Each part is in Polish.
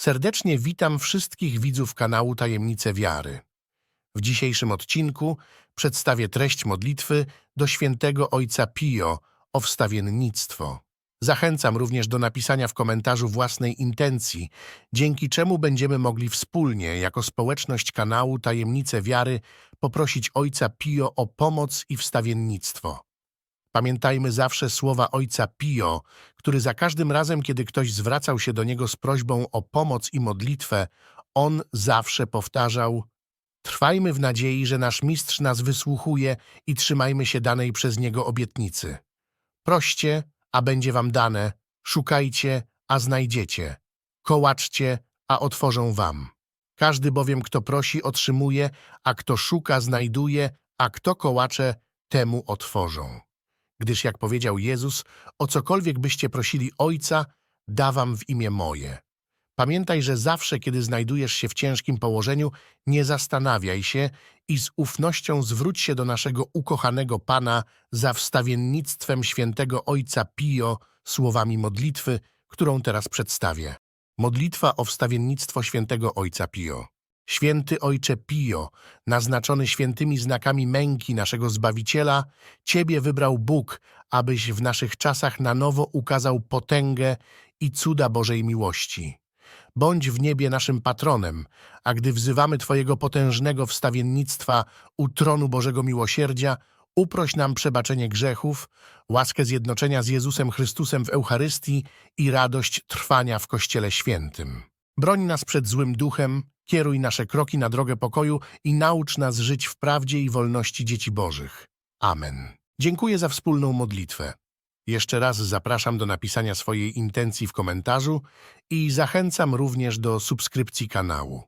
Serdecznie witam wszystkich widzów kanału Tajemnice Wiary. W dzisiejszym odcinku przedstawię treść modlitwy do świętego Ojca Pio o wstawiennictwo. Zachęcam również do napisania w komentarzu własnej intencji, dzięki czemu będziemy mogli wspólnie, jako społeczność kanału Tajemnice Wiary, poprosić Ojca Pio o pomoc i wstawiennictwo. Pamiętajmy zawsze słowa Ojca Pio, który za każdym razem, kiedy ktoś zwracał się do niego z prośbą o pomoc i modlitwę, on zawsze powtarzał Trwajmy w nadziei, że nasz mistrz nas wysłuchuje i trzymajmy się danej przez niego obietnicy. Proście, a będzie wam dane, szukajcie, a znajdziecie, kołaczcie, a otworzą wam. Każdy bowiem, kto prosi, otrzymuje, a kto szuka, znajduje, a kto kołacze, temu otworzą. Gdyż, jak powiedział Jezus, o cokolwiek byście prosili Ojca, da wam w imię moje. Pamiętaj, że zawsze, kiedy znajdujesz się w ciężkim położeniu, nie zastanawiaj się i z ufnością zwróć się do naszego ukochanego Pana za wstawiennictwem świętego Ojca Pio słowami modlitwy, którą teraz przedstawię. Modlitwa o wstawiennictwo świętego Ojca Pio. Święty Ojcze Pio, naznaczony świętymi znakami męki naszego Zbawiciela, Ciebie wybrał Bóg, abyś w naszych czasach na nowo ukazał potęgę i cuda Bożej miłości. Bądź w niebie naszym patronem, a gdy wzywamy Twojego potężnego wstawiennictwa u tronu Bożego Miłosierdzia, uproś nam przebaczenie grzechów, łaskę zjednoczenia z Jezusem Chrystusem w Eucharystii i radość trwania w Kościele Świętym. Broń nas przed złym duchem, kieruj nasze kroki na drogę pokoju i naucz nas żyć w prawdzie i wolności dzieci Bożych. Amen. Dziękuję za wspólną modlitwę. Jeszcze raz zapraszam do napisania swojej intencji w komentarzu i zachęcam również do subskrypcji kanału.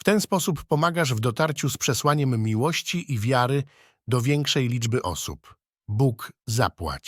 W ten sposób pomagasz w dotarciu z przesłaniem miłości i wiary do większej liczby osób. Bóg zapłać.